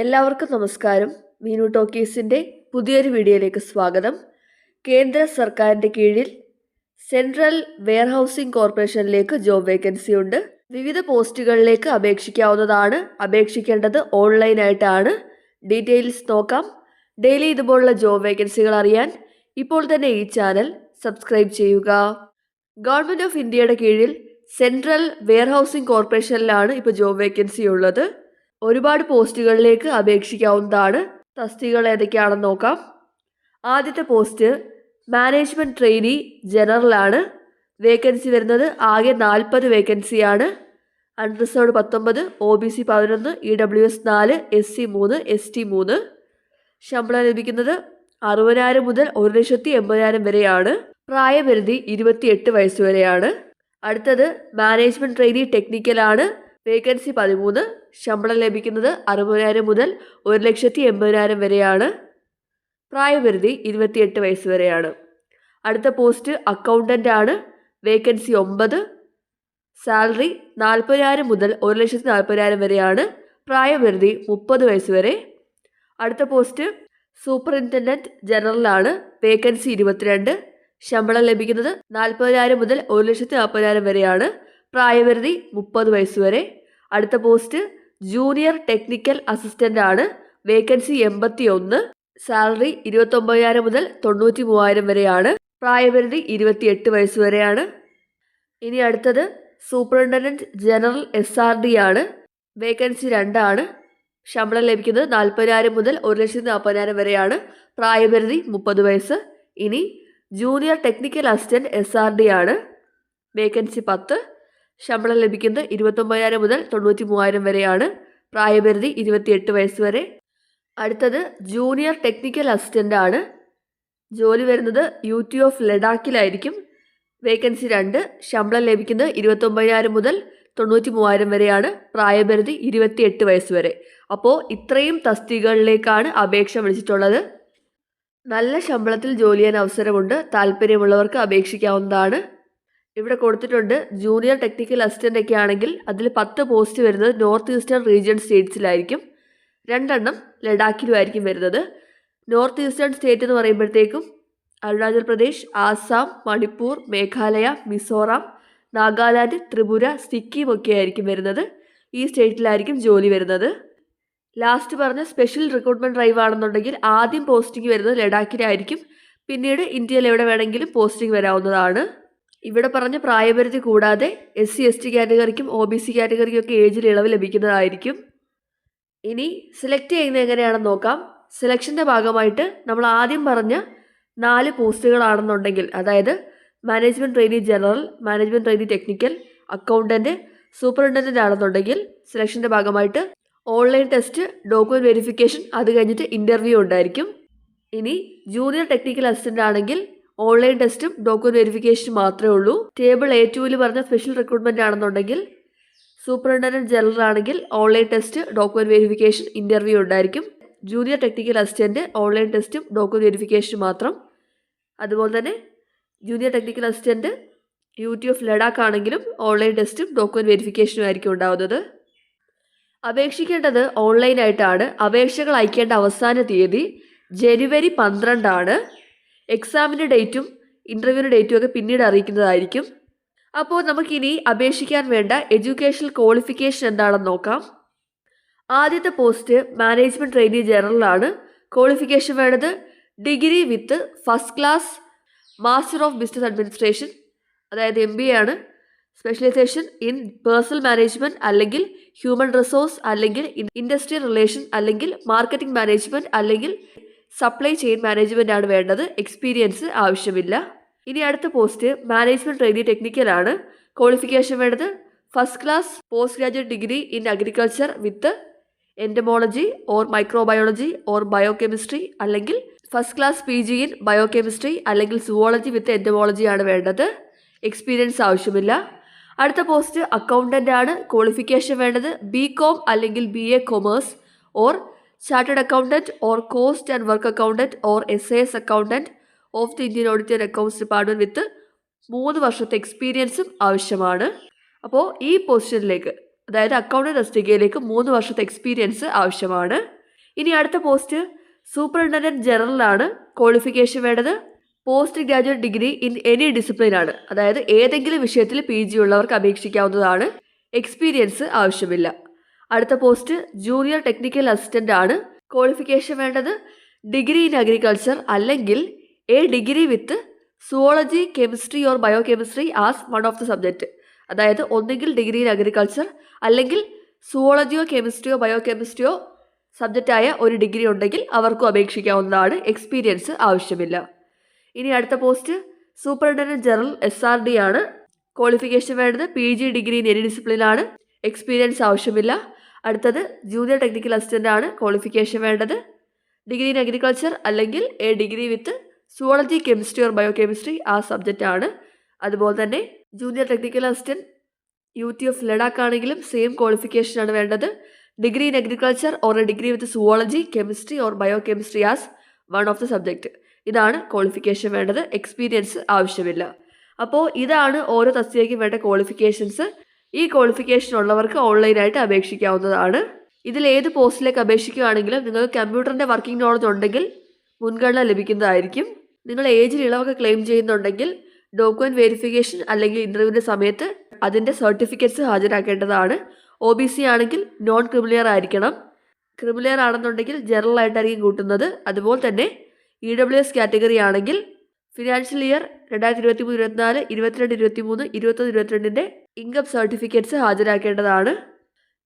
എല്ലാവർക്കും നമസ്കാരം. മീനു ടോക്കീസിന്റെ പുതിയൊരു വീഡിയോയിലേക്ക് സ്വാഗതം. കേന്ദ്ര സർക്കാരിന്റെ കീഴിൽ സെൻട്രൽ വെയർഹൗസിംഗ് കോർപ്പറേഷനിലേക്ക് ജോബ് വേക്കൻസി ഉണ്ട്. വിവിധ പോസ്റ്റുകളിലേക്ക് അപേക്ഷിക്കാവുന്നതാണ്. അപേക്ഷിക്കേണ്ടത് ഓൺലൈനായിട്ടാണ്. ഡീറ്റെയിൽസ് നോക്കാം. ഡെയിലി ഇതുപോലുള്ള ജോബ് വേക്കൻസികൾ അറിയാൻ ഇപ്പോൾ തന്നെ ഈ ചാനൽ സബ്സ്ക്രൈബ് ചെയ്യുക. ഗവൺമെന്റ് ഓഫ് ഇന്ത്യയുടെ കീഴിൽ സെൻട്രൽ വെയർഹൗസിംഗ് കോർപ്പറേഷനിലാണ് ഇപ്പോൾ ജോബ് വേക്കൻസി ഉള്ളത്. ഒരുപാട് പോസ്റ്റുകളിലേക്ക് അപേക്ഷിക്കാവുന്നതാണ്. തസ്തികകൾ ഏതൊക്കെയാണെന്ന് നോക്കാം. ആദ്യത്തെ പോസ്റ്റ് മാനേജ്മെന്റ് ട്രെയിനി ജനറലാണ്. വേക്കൻസി വരുന്നത് ആകെ നാൽപ്പത് വേക്കൻസിയാണ്. അൺറിസർവ്ഡ് പത്തൊമ്പത് ഒ ബി സി പതിനൊന്ന് ഇ ഡബ്ല്യു എസ് നാല് എസ് സി മൂന്ന് എസ് ടി മൂന്ന്. ശമ്പളം ലഭിക്കുന്നത് അറുപതിനായിരം മുതൽ ഒരു ലക്ഷത്തി എൺപതിനായിരം വരെയാണ്. പ്രായപരിധി ഇരുപത്തിയെട്ട് വയസ്സ് വരെയാണ്. അടുത്തത് മാനേജ്മെന്റ് ട്രെയിനി ടെക്നിക്കലാണ്. വേക്കൻസി പതിമൂന്ന് ശമ്പളം ലഭിക്കുന്നത് അറുപതിനായിരം മുതൽ ഒരു ലക്ഷത്തി എൺപതിനായിരം വരെയാണ്. പ്രായപരിധി ഇരുപത്തിയെട്ട് വയസ്സ് വരെയാണ്. അടുത്ത പോസ്റ്റ് അക്കൗണ്ടന്റ് ആണ്. വേക്കൻസി ഒമ്പത് സാലറി നാൽപ്പതിനായിരം മുതൽ ഒരു ലക്ഷത്തി നാൽപ്പതിനായിരം വരെയാണ്. പ്രായപരിധി മുപ്പത് വയസ്സ് വരെ. അടുത്ത പോസ്റ്റ് സൂപ്പറിന്റൻഡന്റ് ജനറലാണ് വേക്കൻസി ഇരുപത്തിരണ്ട് ശമ്പളം ലഭിക്കുന്നത് നാൽപ്പതിനായിരം മുതൽ ഒരു ലക്ഷത്തി നാൽപ്പതിനായിരം വരെയാണ്. പ്രായപരിധി മുപ്പത് വയസ്സ് വരെ. അടുത്ത പോസ്റ്റ് ജൂനിയർ ടെക്നിക്കൽ അസിസ്റ്റന്റ് ആണ്. വേക്കൻസി എൺപത്തി ഒന്ന് സാലറി ഇരുപത്തൊമ്പതിനായിരം മുതൽ തൊണ്ണൂറ്റി മൂവായിരം വരെയാണ്. പ്രായപരിധി ഇരുപത്തിയെട്ട് വയസ്സ് വരെയാണ്. ഇനി അടുത്തത് superintendent general S R D ആണ്. വേക്കൻസി രണ്ടാണ്. ശമ്പളം ലഭിക്കുന്നത് നാൽപ്പതിനായിരം മുതൽ ഒരു ലക്ഷത്തി നാൽപ്പതിനായിരം വരെയാണ്. പ്രായപരിധി മുപ്പത് വയസ്സ്. ഇനി junior technical assistant S R D ആണ്. വേക്കൻസി പത്ത്. ശമ്പളം ലഭിക്കുന്നത് ഇരുപത്തൊമ്പതിനായിരം മുതൽ തൊണ്ണൂറ്റി മൂവായിരം വരെയാണ്. പ്രായപരിധി ഇരുപത്തിയെട്ട് വയസ്സ് വരെ. അടുത്തത് ജൂനിയർ ടെക്നിക്കൽ അസിസ്റ്റന്റ് ആണ്. ജോലി വരുന്നത് യു ടി ഓഫ് ലഡാക്കിലായിരിക്കും. വേക്കൻസി രണ്ട് ശമ്പളം ലഭിക്കുന്നത് ഇരുപത്തൊമ്പതിനായിരം മുതൽ തൊണ്ണൂറ്റി മൂവായിരം വരെയാണ്. പ്രായപരിധി ഇരുപത്തിയെട്ട് വയസ്സ് വരെ. അപ്പോൾ ഇത്രയും തസ്തികകളിലേക്കാണ് അപേക്ഷ വിളിച്ചിട്ടുള്ളത്. നല്ല ശമ്പളത്തിൽ ജോലി ചെയ്യാൻ അവസരമുണ്ട്. താല്പര്യമുള്ളവർക്ക് അപേക്ഷിക്കാവുന്നതാണ്. ഇവിടെ കൊടുത്തിട്ടുണ്ട്. ജൂനിയർ ടെക്നിക്കൽ അസിസ്റ്റന്റ് ഒക്കെ ആണെങ്കിൽ അതിൽ പത്ത് പോസ്റ്റ് വരുന്നത് നോർത്ത് ഈസ്റ്റേൺ റീജിയൻ സ്റ്റേറ്റ്സിലായിരിക്കും രണ്ടെണ്ണം ലഡാക്കിലുമായിരിക്കും വരുന്നത്. നോർത്ത് ഈസ്റ്റേൺ സ്റ്റേറ്റ് എന്ന് പറയുമ്പോഴത്തേക്കും അരുണാചൽ പ്രദേശ് ആസാം മണിപ്പൂർ മേഘാലയ മിസോറാം നാഗാലാൻഡ് ത്രിപുര സിക്കിം ഒക്കെ ആയിരിക്കും വരുന്നത്. ഈ സ്റ്റേറ്റിലായിരിക്കും ജോലി വരുന്നത്. ലാസ്റ്റ് പറഞ്ഞ സ്പെഷ്യൽ റിക്രൂട്ട്മെന്റ് ഡ്രൈവ് ആണെന്നുണ്ടെങ്കിൽ ആദ്യം പോസ്റ്റിംഗ് വരുന്നത് ലഡാക്കിലായിരിക്കും. പിന്നീട് ഇന്ത്യയിൽ എവിടെ വേണമെങ്കിലും പോസ്റ്റിംഗ് വരാവുന്നതാണ്. ഇവിടെ പറഞ്ഞ പ്രായപരിധി കൂടാതെ എസ് സി എസ് ടി കാറ്റഗറിക്കും ഒ ബി സി കാറ്റഗറിക്കും ഒക്കെ ഏജിൽ ഇളവ് ലഭിക്കുന്നതായിരിക്കും. ഇനി സെലക്ട് ചെയ്യുന്നത് എങ്ങനെയാണെന്ന് നോക്കാം. സെലക്ഷന്റെ ഭാഗമായിട്ട് നമ്മൾ ആദ്യം പറഞ്ഞ നാല് പോസ്റ്റുകളാണെന്നുണ്ടെങ്കിൽ അതായത് management trainee general management trainee technical accountant superintendent ആണെന്നുണ്ടെങ്കിൽ സെലക്ഷന്റെ ഭാഗമായിട്ട് ഓൺലൈൻ ടെസ്റ്റ് ഡോക്യുമെന്റ് വെരിഫിക്കേഷൻ അത് കഴിഞ്ഞിട്ട് ഇന്റർവ്യൂ ഉണ്ടായിരിക്കും. ഇനി ജൂനിയർ ടെക്നിക്കൽ അസിസ്റ്റന്റ് ആണെങ്കിൽ ഓൺലൈൻ ടെസ്റ്റും ഡോക്യുമെന്റ് വെരിഫിക്കേഷനും മാത്രമേ ഉള്ളൂ. ടേബിൾ എ ടുവിൽ പറഞ്ഞ സ്പെഷ്യൽ റിക്രൂട്ട്മെന്റ് ആണെന്നുണ്ടെങ്കിൽ സൂപ്രണ്ടൻഡന്റ് ജനറൽ ആണെങ്കിൽ online test document verification interview ഉണ്ടായിരിക്കും. ജൂനിയർ ടെക്നിക്കൽ അസിസ്റ്റന്റ് ഓൺലൈൻ ടെസ്റ്റും ഡോക്യുമെന്റ് വെരിഫിക്കേഷനും മാത്രം. അതുപോലെ തന്നെ junior technical assistant U of Ladakh ആണെങ്കിലും ഓൺലൈൻ ടെസ്റ്റും ഡോക്യുമെന്റ് വെരിഫിക്കേഷനും ആയിരിക്കും ഉണ്ടാവുന്നത്. അപേക്ഷിക്കേണ്ടത് ഓൺലൈനായിട്ടാണ്. അപേക്ഷകൾ അയക്കേണ്ട അവസാന തീയതി ജനുവരി പന്ത്രണ്ടാണ്. എക്സാമിന്റെ ഡേറ്റും ഇന്റർവ്യൂവിന്റെ ഡേറ്റും ഒക്കെ പിന്നീട് അറിയിക്കുന്നതായിരിക്കും. അപ്പോൾ നമുക്കിനി അപേക്ഷിക്കാൻ വേണ്ട എഡ്യൂക്കേഷണൽ ക്വാളിഫിക്കേഷൻ എന്താണെന്ന് നോക്കാം. ആദ്യത്തെ പോസ്റ്റ് മാനേജ്മെന്റ് ട്രെയിനി ജനറലാണ്. ക്വാളിഫിക്കേഷൻ വേണ്ടത് degree with first class master of business administration അതായത് എം ബി ആണ്. സ്പെഷ്യലൈസേഷൻ ഇൻ പേഴ്സണൽ മാനേജ്മെന്റ് അല്ലെങ്കിൽ ഹ്യൂമൻ റിസോഴ്സ് അല്ലെങ്കിൽ ഇൻഡസ്ട്രിയൽ റിലേഷൻ അല്ലെങ്കിൽ മാർക്കറ്റിംഗ് മാനേജ്മെന്റ് അല്ലെങ്കിൽ സപ്ലൈ ചെയിൻ മാനേജ്മെന്റ് ആണ് വേണ്ടത്. എക്സ്പീരിയൻസ് ആവശ്യമില്ല. ഇനി അടുത്ത പോസ്റ്റ് മാനേജ്മെന്റ് ട്രെയിനി ടെക്നിക്കലാണ് ക്വാളിഫിക്കേഷൻ വേണ്ടത് first class post graduate degree in agriculture with entomology or microbiology or biochemistry അല്ലെങ്കിൽ first class P G in biochemistry അല്ലെങ്കിൽ സുവോളജി വിത്ത് എൻഡമോളജി ആണ് വേണ്ടത്. എക്സ്പീരിയൻസ് ആവശ്യമില്ല. അടുത്ത പോസ്റ്റ് അക്കൗണ്ടന്റ് ആണ്. ക്വാളിഫിക്കേഷൻ വേണ്ടത് ബി കോം അല്ലെങ്കിൽ B A commerce or chartered accountant or cost and work accountant or S A S accountant of the Indian audit accounts department with മൂന്ന് വർഷത്തെ എക്സ്പീരിയൻസും ആവശ്യമാണ്. അപ്പോൾ ഈ പൊസിഷനിലേക്ക് അതായത് അക്കൗണ്ടന്റ് തസ്തികയിലേക്ക് മൂന്ന് വർഷത്തെ എക്സ്പീരിയൻസ് ആവശ്യമാണ്. ഇനി അടുത്ത പോസ്റ്റ് സൂപ്പറിന്റൻഡന്റ് ജനറലാണ് ക്വാളിഫിക്കേഷൻ വേണ്ടത്. Post graduate degree in any discipline ആണ്. അതായത് ഏതെങ്കിലും വിഷയത്തിൽ പി ജി ഉള്ളവർക്ക് അപേക്ഷിക്കാവുന്നതാണ്. എക്സ്പീരിയൻസ് ആവശ്യമില്ല. അടുത്ത പോസ്റ്റ് ജൂനിയർ ടെക്നിക്കൽ അസിസ്റ്റന്റ് ആണ്. ക്വാളിഫിക്കേഷൻ വേണ്ടത് ഡിഗ്രി ഇൻ അഗ്രികൾച്ചർ അല്ലെങ്കിൽ A degree with zoology chemistry or biochemistry as one of the subject അതായത് ഒന്നുകിൽ ഡിഗ്രി ഇൻ അഗ്രികൾച്ചർ അല്ലെങ്കിൽ സുവോളജിയോ കെമിസ്ട്രിയോ ബയോ കെമിസ്ട്രിയോ സബ്ജക്റ്റായ ഒരു ഡിഗ്രി ഉണ്ടെങ്കിൽ അവർക്കും അപേക്ഷിക്കാവുന്നതാണ്. എക്സ്പീരിയൻസ് ആവശ്യമില്ല. ഇനി അടുത്ത post superintendent general S R D ആണ്. ക്വാളിഫിക്കേഷൻ വേണ്ടത് P G degree in any ഡിസിപ്ലിനാണ് experience ആവശ്യമില്ല. അടുത്തത് ജൂനിയർ ടെക്നിക്കൽ അസിസ്റ്റന്റ് ആണ് ക്വാളിഫിക്കേഷൻ വേണ്ടത്. ഡിഗ്രി ഇൻ അഗ്രികൾച്ചർ അല്ലെങ്കിൽ A degree with zoology chemistry or biochemistry ആ സബ്ജക്റ്റ് ആണ്. അതുപോലെ തന്നെ junior technical assistant U T of Ladakh ആണെങ്കിലും സെയിം ക്വാളിഫിക്കേഷൻ ആണ് വേണ്ടത്. Degree in agriculture or A degree with zoology chemistry or biochemistry as one of the subject ഇതാണ് qualification വേണ്ടത്. Experience ആവശ്യമില്ല. അപ്പോൾ ഇതാണ് ഓരോ തസ്തികയ്ക്കും വേണ്ട ക്വാളിഫിക്കേഷൻസ് ഈ ക്വാളിഫിക്കേഷൻ ഉള്ളവർക്ക് ഓൺലൈനായിട്ട് അപേക്ഷിക്കാവുന്നതാണ്. ഇതിൽ ഏത് പോസ്റ്റിലേക്ക് അപേക്ഷിക്കുകയാണെങ്കിലും നിങ്ങൾക്ക് കമ്പ്യൂട്ടറിന്റെ വർക്കിംഗ് നോളജ് ഉണ്ടെങ്കിൽ മുൻഗണന ലഭിക്കുന്നതായിരിക്കും. നിങ്ങൾ ഏജിൽ ഇളവൊക്കെ ക്ലെയിം ചെയ്യുന്നുണ്ടെങ്കിൽ ഡോക്യുമെന്റ് വെരിഫിക്കേഷൻ അല്ലെങ്കിൽ ഇന്റർവ്യൂവിന്റെ സമയത്ത് അതിന്റെ സർട്ടിഫിക്കറ്റ്സ് ഹാജരാക്കേണ്ടതാണ്. ഒ ബി സി ആണെങ്കിൽ നോൺ ക്രിമിലിയർ ആയിരിക്കണം. ക്രിമിലിയർ ആണെന്നുണ്ടെങ്കിൽ ജനറൽ ആയിട്ടായിരിക്കും കൂട്ടുന്നത്. അതുപോലെ തന്നെ ഇ ഡബ്ല്യു എസ് കാറ്റഗറി ആണെങ്കിൽ ഫിനാൻഷ്യൽ ഇയർ രണ്ടായിരത്തി ഇരുപത്തി മൂന്ന് ഇരുപത്തിനാല് ഇരുപത്തിരണ്ട് ഇരുപത്തി മൂന്ന് ഇരുപത്തൊന്ന് ഇരുപത്തിരണ്ടിന്റെ ഇൻകം സർട്ടിഫിക്കറ്റ്സ് ഹാജരാക്കേണ്ടതാണ്.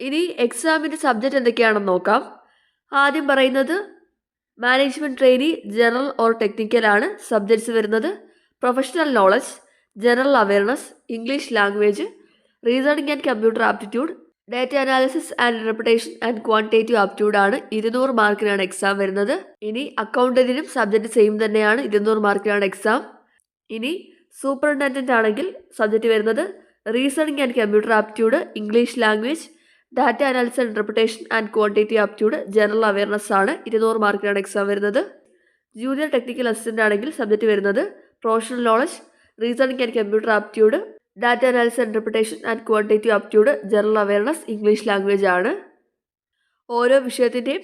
ഇനി എക്സാമിന്റെ സബ്ജക്റ്റ് എന്തൊക്കെയാണെന്ന് നോക്കാം. ആദ്യം പറയുന്നത് management trainee general or technical ആണ് സബ്ജക്ട്സ് വരുന്നത്. Professional knowledge general awareness English language reasoning and computer aptitude data analysis and reputation and quantitative aptitude ആണ് ഇരുന്നൂറ് മാർക്കിനാണ് എക്സാം വരുന്നത്. ഇനി അക്കൗണ്ടന്റിനും സബ്ജക്റ്റ് സെയിം തന്നെയാണ് ഇരുന്നൂറ് മാർക്കിനാണ് എക്സാം ഇനി സൂപ്പറിന്റൻഡന്റ് ആണെങ്കിൽ സബ്ജക്റ്റ് വരുന്നത് reasoning and computer aptitude English language data analysis and interpretation and quantitative aptitude general awareness ആണ്. ഇരുന്നൂറ് മാർക്കിനാണ് എക്സാം വരുന്നത്. ജൂനിയർ ടെക്നിക്കൽ അസിസ്റ്റന്റ് ആണെങ്കിൽ സബ്ജക്റ്റ് വരുന്നത്. Professional knowledge reasoning and computer aptitude data analysis interpretation and quantitative aptitude general awareness English language ആണ്. ഓരോ വിഷയത്തിന്റെയും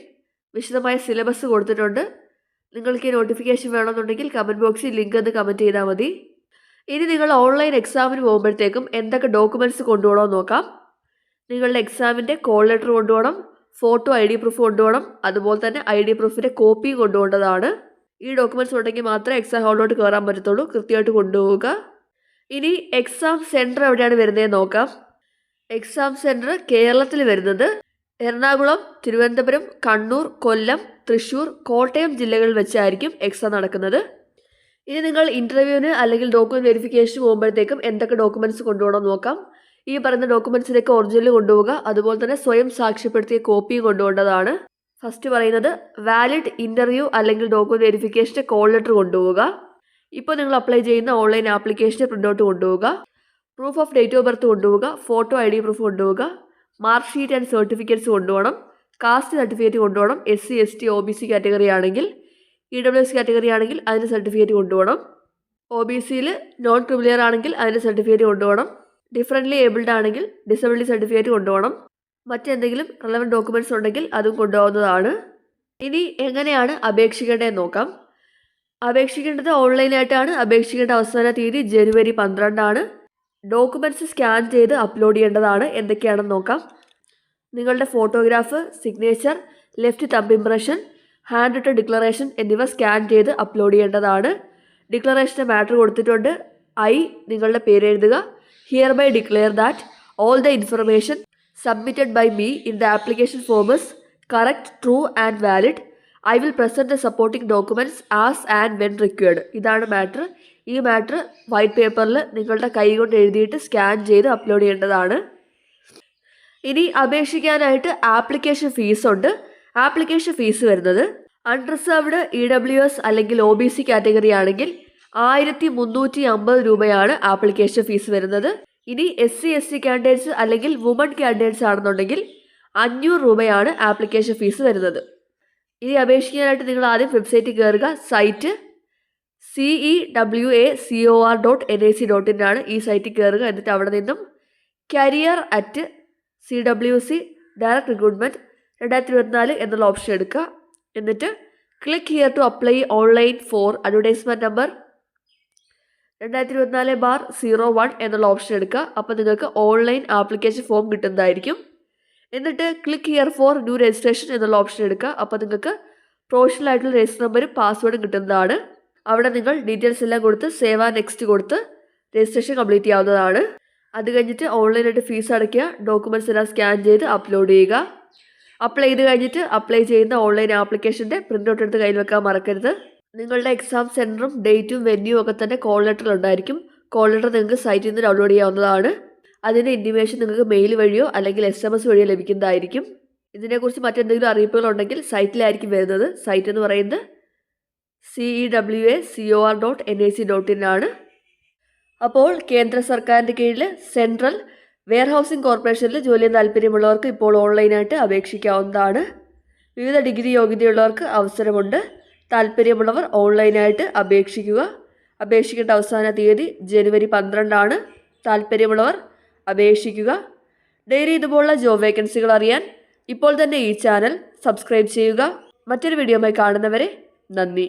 വിശദമായ syllabus കൊടുത്തിട്ടുണ്ട്. നിങ്ങൾക്ക് ഈ നോട്ടിഫിക്കേഷൻ വേണമെന്നുണ്ടെങ്കിൽ കമന്റ് ബോക്സിൽ ലിങ്ക് എന്ന് കമന്റ് ചെയ്താൽ മതി. ഇനി നിങ്ങൾ ഓൺലൈൻ എക്സാമിന് പോകുമ്പോഴത്തേക്കും എന്തൊക്കെ ഡോക്യുമെന്റ്സ് കൊണ്ടുപോകണമെന്ന് നോക്കാം. നിങ്ങളുടെ എക്സാമിന്റെ കോൾ ലെറ്റർ കൊണ്ടുപോകണം ഫോട്ടോ ഐ ഡി പ്രൂഫ് കൊണ്ടുപോകണം അതുപോലെ തന്നെ ഐ ഡി പ്രൂഫിന്റെ കോപ്പിയും കൊണ്ടുപോകേണ്ടതാണ്. ഈ ഡോക്യുമെന്റ്സ് ഉണ്ടെങ്കിൽ മാത്രമേ എക്സാം ഹാളിലോട്ട് കയറാൻ പറ്റത്തുള്ളൂ. കൃത്യമായിട്ട് കൊണ്ടുപോവുക. ഇനി എക്സാം സെന്റർ എവിടെയാണ് വരുന്നതെന്ന് നോക്കാം. എക്സാം സെന്റർ കേരളത്തിൽ വരുന്നത് എറണാകുളം തിരുവനന്തപുരം കണ്ണൂർ കൊല്ലം തൃശ്ശൂർ കോട്ടയം ജില്ലകളിൽ വെച്ചായിരിക്കും എക്സാം നടക്കുന്നത്. ഇനി നിങ്ങൾ ഇന്റർവ്യൂവിന് അല്ലെങ്കിൽ ഡോക്യുമെന്റ് വെരിഫിക്കേഷൻ പോകുമ്പോഴത്തേക്കും എന്തൊക്കെ ഡോക്യുമെന്റ്സ് കൊണ്ടുപോകണം നോക്കാം. ഈ പറയുന്ന ഡോക്യുമെന്റ്സിലേക്ക് ഒറിജിനൽ കൊണ്ടുപോവുക. അതുപോലെ തന്നെ സ്വയം സാക്ഷ്യപ്പെടുത്തിയ കോപ്പിയും കൊണ്ടുപോകേണ്ടതാണ്. ഫസ്റ്റ് പറയുന്നത് വാലിഡ് ഇന്റർവ്യൂ അല്ലെങ്കിൽ ഡോക്യുമെന്റ് വെരിഫിക്കേഷന്റെ കോൾ ലെറ്റർ കൊണ്ടുപോവുക. ഇപ്പോൾ നിങ്ങൾ അപ്ലൈ ചെയ്യുന്ന ഓൺലൈൻ ആപ്ലിക്കേഷന്റെ പ്രിന്റൗട്ട് കൊണ്ടുപോവുക. Proof of date of birth കൊണ്ടുപോവുക. ഫോട്ടോ ഐ ഡി പ്രൂഫ് കൊണ്ടുപോവുക. മാർക്ക് ഷീറ്റ് ആൻഡ് സർട്ടിഫിക്കറ്റ്സ് കൊണ്ടുപോകണം. കാസ്റ്റ് സർട്ടിഫിക്കറ്റ് കൊണ്ടുപോകണം. S C S T O B C category ആണെങ്കിൽ. ഇ ഡബ്ല്യു എസ് കാറ്റഗറി ആണെങ്കിൽ അതിന്റെ സർട്ടിഫിക്കറ്റ് കൊണ്ടുപോകണം. ഒ ബി സിയിൽ നോൺ ക്രിമിലിയർ ആണെങ്കിൽ അതിന്റെ സർട്ടിഫിക്കറ്റ് കൊണ്ടുപോകണം. ഡിഫറന്റ്ലി ഏബിൾഡ് ആണെങ്കിൽ ഡിസബിലിറ്റി സർട്ടിഫിക്കറ്റ് കൊണ്ടുപോകണം. മറ്റെന്തെങ്കിലും റെലവന്റ് ഡോക്യുമെന്റ്സ് ഉണ്ടെങ്കിൽ അതും കൊണ്ടുപോകുന്നതാണ്. ഇനി എങ്ങനെയാണ് അപേക്ഷിക്കേണ്ടതെന്ന് നോക്കാം. അപേക്ഷിക്കേണ്ടത് ഓൺലൈനായിട്ടാണ് അപേക്ഷിക്കേണ്ട അവസാന തീയതി ജനുവരി പന്ത്രണ്ടാണ്. ഡോക്യുമെന്റ്സ് സ്കാൻ ചെയ്ത് അപ്ലോഡ് ചെയ്യേണ്ടതാണ്. എന്തൊക്കെയാണെന്ന് നോക്കാം. നിങ്ങളുടെ photograph signature left thumb impression hand written declaration എന്നിവ സ്കാൻ ചെയ്ത് അപ്ലോഡ് ചെയ്യേണ്ടതാണ്. ഡിക്ലറേഷന്റെ മാറ്റർ കൊടുത്തിട്ടുണ്ട്. ഐ നിങ്ങളുടെ പേര് എഴുതുക. Hereby declare that all the information submitted by me in the application form is correct true and valid I will present the supporting documents as and when required ഇതാണ് matter. ഈ matter white പേപ്പറിൽ നിങ്ങളുടെ കൈ കൊണ്ട് എഴുതിയിട്ട് scan ചെയ്ത് upload ചെയ്യേണ്ടതാണ്. ഇനി അപേക്ഷിക്കാനായിട്ട് ആപ്ലിക്കേഷൻ ഫീസ് ഉണ്ട്. ആപ്ലിക്കേഷൻ ഫീസ് വരുന്നത് അൺറിസർവ്ഡ് ഇ ഡബ്ല്യു എസ് അല്ലെങ്കിൽ ഒ ബി സി കാറ്റഗറി ആണെങ്കിൽ ആയിരത്തി മുന്നൂറ്റി അമ്പത് രൂപയാണ് ആപ്ലിക്കേഷൻ ഫീസ് വരുന്നത്. ഇനി S C S C candidates അല്ലെങ്കിൽ വുമൺ കാൻഡിഡേറ്റ്സ് ആണെന്നുണ്ടെങ്കിൽ അഞ്ഞൂറ് രൂപയാണ് ആപ്ലിക്കേഷൻ ഫീസ് വരുന്നത്. ഇനി അപേക്ഷിക്കാനായിട്ട് നിങ്ങൾ ആദ്യം വെബ്സൈറ്റിൽ കയറുക. Site C E W A C O R dot N I C dot in ആണ് ഈ സൈറ്റിൽ കയറുക. എന്നിട്ട് അവിടെ നിന്നും career at C W C direct recruitment രണ്ടായിരത്തി ഇരുപത്തിനാല് എന്നുള്ള ഓപ്ഷൻ എടുക്കുക. എന്നിട്ട് click here to apply online for advertisement number രണ്ടായിരത്തി ഇരുപത്തിനാല് ബാർ സീറോ വൺ എന്നുള്ള ഓപ്ഷൻ എടുക്കുക. അപ്പോൾ നിങ്ങൾക്ക് ഓൺലൈൻ ആപ്ലിക്കേഷൻ ഫോം കിട്ടുന്നതായിരിക്കും. എന്നിട്ട് click here for new registration എന്നുള്ള ഓപ്ഷൻ എടുക്കുക. അപ്പോൾ നിങ്ങൾക്ക് പ്രൊഫഷണൽ ആയിട്ടുള്ള രജിസ്റ്റർ നമ്പറും പാസ്വേഡും കിട്ടുന്നതാണ്. അവിടെ നിങ്ങൾ ഡീറ്റെയിൽസ് എല്ലാം കൊടുത്ത് സേവ് ആ നെക്സ്റ്റ് കൊടുത്ത് രജിസ്ട്രേഷൻ കംപ്ലീറ്റ് ചെയ്യാവുന്നതാണ്. അത് കഴിഞ്ഞിട്ട് ഓൺലൈനായിട്ട് ഫീസ് അടയ്ക്കുക. ഡോക്യുമെന്റ്സ് എല്ലാം സ്കാൻ ചെയ്ത് അപ്ലോഡ് ചെയ്യുക. അപ്ലൈ ചെയ്ത് കഴിഞ്ഞിട്ട് അപ്ലൈ ചെയ്യുന്ന ഓൺലൈൻ ആപ്ലിക്കേഷന്റെ പ്രിന്റ് ഔട്ട് എടുത്ത് കയ്യിൽ വെക്കാൻ മറക്കരുത്. നിങ്ങളുടെ എക്സാം സെന്ററും ഡേറ്റും വെന്യൂ ഒക്കെ തന്നെ കോൾ ലെറ്ററിൽ ഉണ്ടായിരിക്കും. കോൾ ലെറ്റർ നിങ്ങൾക്ക് സൈറ്റിൽ നിന്ന് ഡൗൺലോഡ് ചെയ്യാവുന്നതാണ്. അതിന്റെ ഇന്റിമേഷൻ നിങ്ങൾക്ക് മെയിൽ വഴിയോ അല്ലെങ്കിൽ എസ് എം എസ് വഴിയോ ലഭിക്കുന്നതായിരിക്കും. ഇതിനെക്കുറിച്ച് മറ്റെന്തെങ്കിലും അറിയിപ്പുകൾ ഉണ്ടെങ്കിൽ സൈറ്റിലായിരിക്കും വരുന്നത്. സൈറ്റ് എന്ന് പറയുന്നത് C E W A C O R dot N I C dot in ആണ്. അപ്പോൾ കേന്ദ്ര സർക്കാരിന്റെ കീഴിൽ സെൻട്രൽ വെയർ ഹൗസിംഗ് കോർപ്പറേഷനിൽ ജോലി താല്പര്യമുള്ളവർക്ക് ഇപ്പോൾ ഓൺലൈനായിട്ട് അപേക്ഷിക്കാവുന്നതാണ്. വിവിധ ഡിഗ്രി യോഗ്യതയുള്ളവർക്ക് അവസരമുണ്ട്. താല്പര്യമുള്ളവർ ഓൺലൈനായിട്ട് അപേക്ഷിക്കുക. അപേക്ഷിക്കേണ്ട അവസാന തീയതി ജനുവരി പന്ത്രണ്ടാണ്. താല്പര്യമുള്ളവർ അപേക്ഷിക്കുക. ഡെയിലി ഇതുപോലുള്ള ജോബ് വേക്കൻസികൾ അറിയാൻ ഇപ്പോൾ തന്നെ ഈ ചാനൽ സബ്സ്ക്രൈബ് ചെയ്യുക. മറ്റൊരു വീഡിയോയുമായി കാണുന്നവരെ നന്ദി.